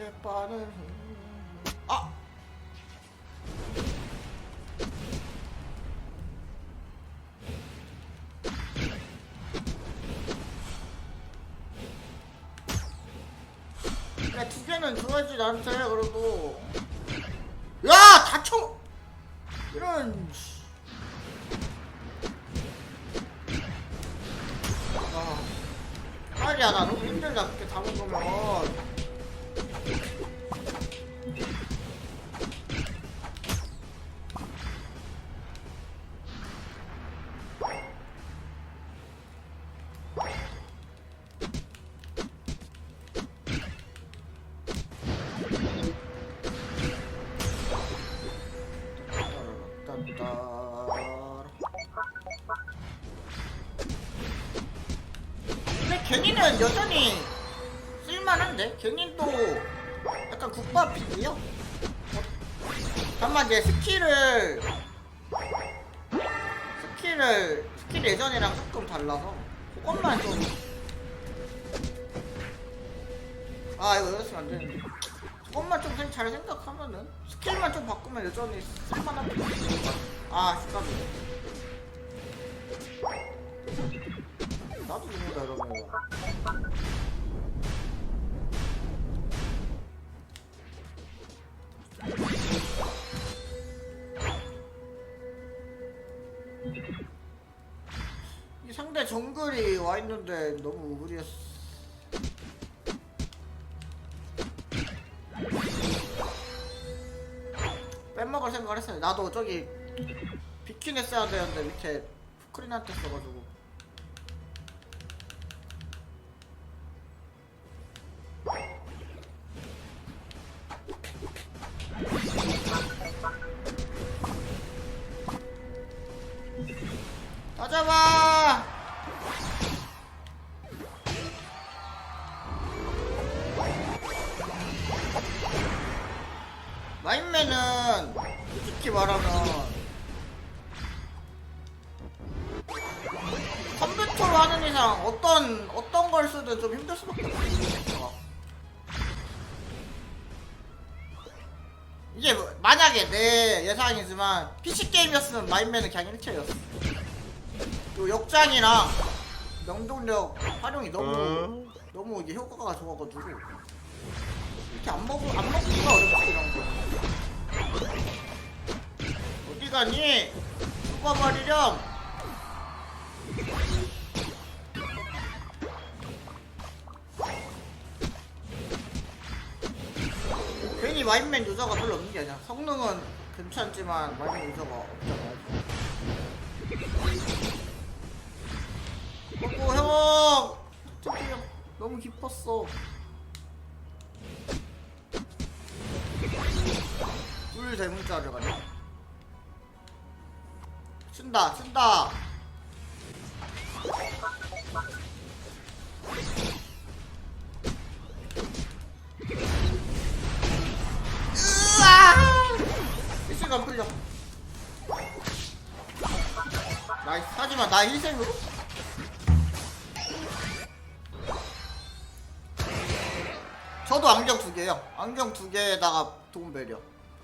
예빠는 아 야, 두 개는 좋아하지 않잖아요, 그래도. 야, 다쳐! 이런, 씨. 아, 빨리야, 나 너무 힘들다, 그렇게 다 먹으면. 갱이는 여전히 쓸만한데? 갱이도 약간 국밥이에요? 다만 이제 스킬을 스킬을 스킬 예전이랑 조금 달라서 그것만 좀 아 이거 이랬으면 안 되는데 그것만 좀 잘 생각하면은 스킬만 좀 바꾸면 여전히 쓸만한 아 슈가비 나도 죽는다 이러면. 이 상대 정글이 와 있는데 너무 우리였어. 뺏먹을 생각을 했어요. 나도 저기 비킨 했어야 되는데 밑에 스크린한테 써가지고 마인맨은 솔직히 말하면 컴퓨터로 하는 이상 어떤 어떤 걸 쓰든 좀 힘들 수밖에 없어. 이게 뭐- 만약에 내 예상이지만 PC 게임이었으면 마인맨은 그냥 1티어였어. 요 역장이랑 명동력 활용이 너무 너무 이게 효과가 좋아가지고 이렇게 안 먹을 안 먹기가 어렵지 이런 거. 어디 가니? 말이렴? 괜히 마인맨 유저가 별로 없는 게 아니야. 성능은 괜찮지만 마인맨 유저가 없잖아. 어구 형! 특히 형 너무 깊었어. 물 대문자를 가네. 쓴다, 쓴다. 일시가 안 풀려. 나이스. 하지만 나 희생으로? 저도 안경 두 개요. 안경 두 개에다가 먹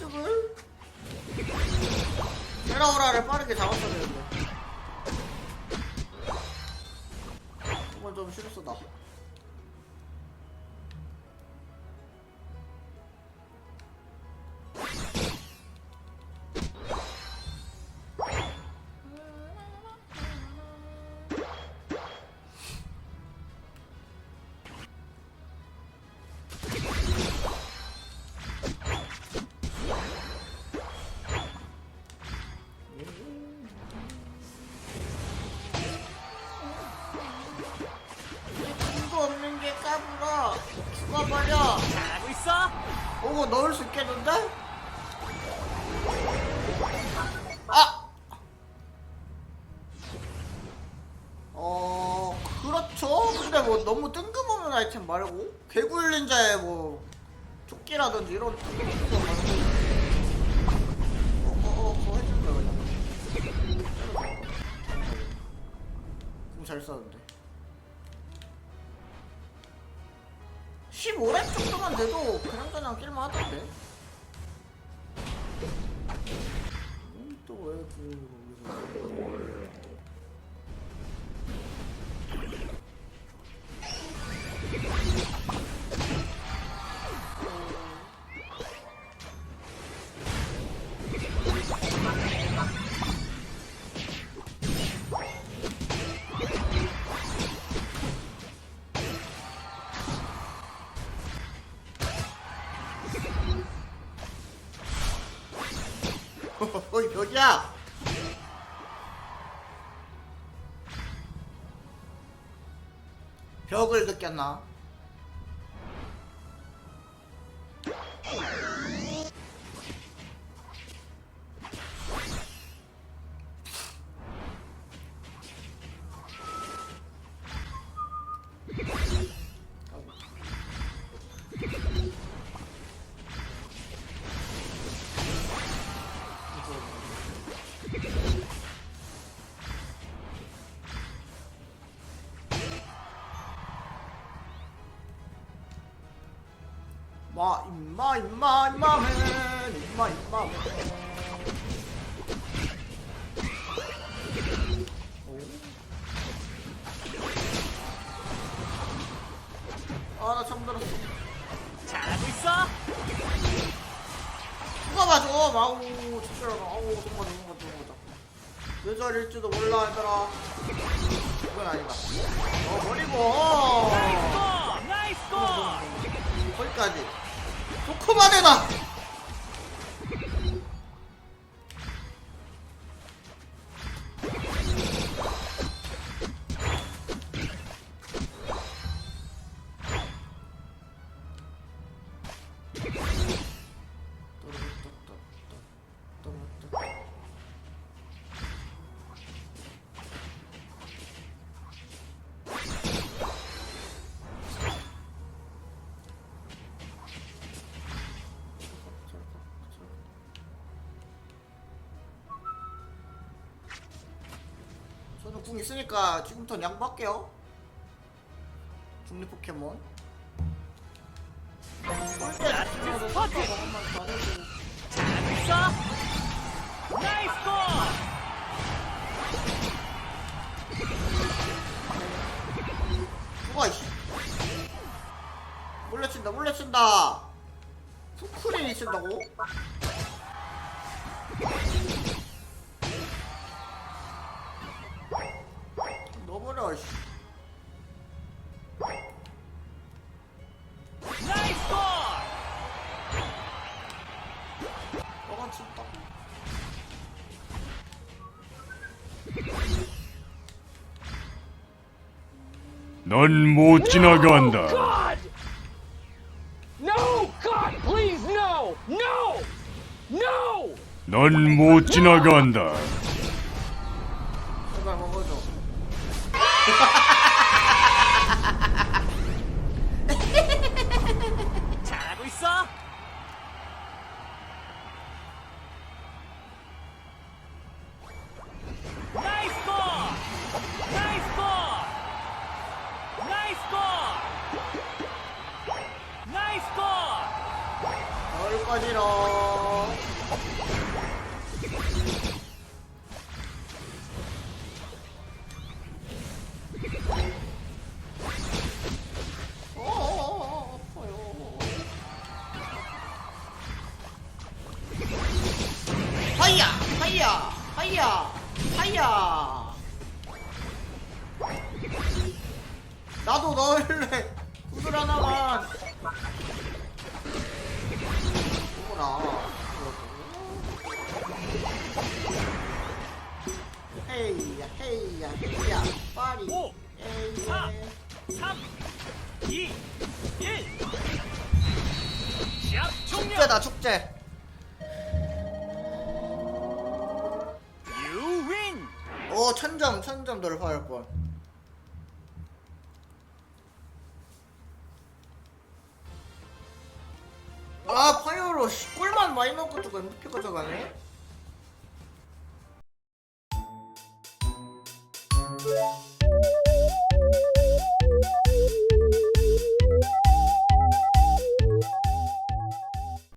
습을? 테라오라를 빠르게 잡았어야 되는데 시작했는데? 아! 어, 그렇죠. 근데 뭐 너무 뜬금없는 아이템 말고 개굴 닌자의 뭐 조끼라든지 이런 뜬금없는 거 말고 어, 어, 어, 그냥. 좀잘 싸는데. 15렙 정도만 돼도 그냥 저냥 낄만 하던데. 음, 또왜 그, 거기 벽이야! 벽을 느꼈나? 마 임마 임마 임마맨 임마 임마맨 아나 처음 들었어. 잘하고 있어. 누가 봐줘? 마우 진짜 아우 정말 정말 내 자리일지도 몰라 얘들아. 그건 아니다. 어 버리고. 고! 나이스 고! 거기까지 조그만 해 궁 있으니까 지금부터 양보할게요 중립 포켓몬 라스트 스퍼트. 잘하고 있어. 나이스 고! 누가 이씨 몰래 친다 몰래 친다 후크린이 친다고? 너버려 씨 나이스 고! 너가 친다 넌못 지나간다. God! No! God, please, no! No! No! 넌못 지나간다. 제발 먹어줘 잘하고 있어. 나이스 고! 나이스 고! 나이스 고! 나이스 고! 여기까지로 하이야 하이야 하이야. 나도 넣을래. 구슬 하나만. 뭐라 헤이야 헤이야 헤이야. 파리. 오, 사, 3, 2, 1. 시합 종료! 축제다 축제 오 천점 천점 돌파할 뻔 아, 파이어로 씨, 골만 많이 넣고 저거 MVP 가져가네?